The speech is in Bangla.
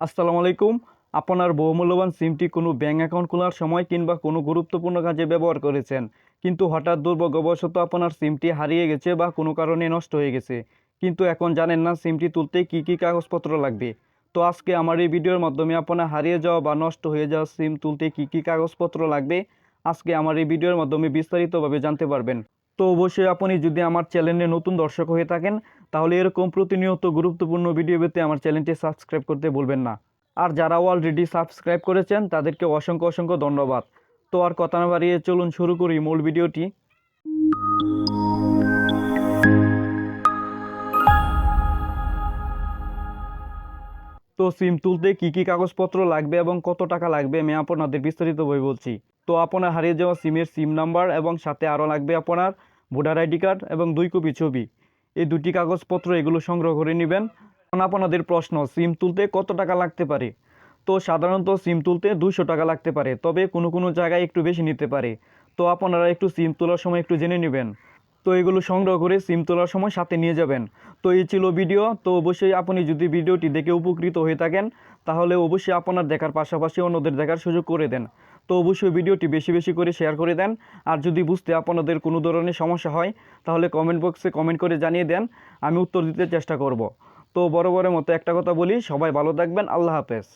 আসসালামু আলাইকুম। আপনার বহুমূল্যবান সিমটি কোনো ব্যাঙ্ক অ্যাকাউন্ট খোলার সময় কিংবা কোনো গুরুত্বপূর্ণ কাজে ব্যবহার করেছেন, কিন্তু হঠাৎ দুর্ভাগ্যবশত আপনার সিমটি হারিয়ে গেছে বা কোনো কারণে নষ্ট হয়ে গেছে। কিন্তু এখন জানেন না সিমটি তুলতে কি কি কাগজপত্র লাগবে। তো আজকে আমার এই ভিডিওর মাধ্যমে আপনার হারিয়ে যাওয়া বা নষ্ট হয়ে যাওয়া সিম তুলতে কি কি কাগজপত্র লাগবে, আজকে আমার এই ভিডিওর মাধ্যমে বিস্তারিতভাবে জানতে পারবেন। তো অবশ্যই আপনি যদি আমার চ্যানেলে নতুন দর্শক হয়ে থাকেন, তাহলে এরকম প্রতিনিয়ত গুরুত্বপূর্ণ ভিডিও পেতে আমার চ্যানেলটি সাবস্ক্রাইব করতে ভুলবেন না। আর যারা অলরেডি সাবস্ক্রাইব করেছেন, তাদেরকে অসংখ্য অসংখ্য ধন্যবাদ। তো আর কথা না বাড়িয়ে চলুন শুরু করি মূল ভিডিওটি তো সিম তুলতে কী কী কাগজপত্র লাগবে এবং কত টাকা লাগবে, আমি আপনাদের বিস্তারিত বই বলছি। তো আপনার হারিয়ে যাওয়া সিমের সিম নাম্বার এবং সাথে আরও লাগবে আপনার ভোটার আইডি কার্ড এবং দুই কপি ছবি। এই দুটি কাগজপত্র এগুলো সংগ্রহ করে নেবেন। আপনাদের প্রশ্ন, সিম তুলতে কত টাকা লাগতে পারে? তো সাধারণত সিম তুলতে দুশো টাকা লাগতে পারে, তবে কোনো কোনো জায়গায় একটু বেশি নিতে পারে। তো আপনারা একটু সিম তোলার সময় একটু জেনে নেবেন। তো এগুলো সংগ্রহ করে সিম তোলার সময় সাথে নিয়ে যাবেন। তো এই ছিল ভিডিও, তো অবশ্যই আপনি যদি ভিডিওটি দেখে উপকৃত হয়ে থাকেন, তাহলে অবশ্যই আপনার দেখার পাশাপাশি অন্যদের দেখার সুযোগ করে দেন। তো অবশ্যই ভিডিওটি বেশি বেশি করে শেয়ার করে দেন। আর যদি বুঝতে আপনাদের কোনো ধরনের সমস্যা হয়, তাহলে কমেন্ট বক্সে কমেন্ট করে জানিয়ে দেন, আমি উত্তর দিতে চেষ্টা করব। তো বড় বড় মতো একটা কথা বলি, সবাই ভালো থাকবেন, আল্লাহ হাফেজ।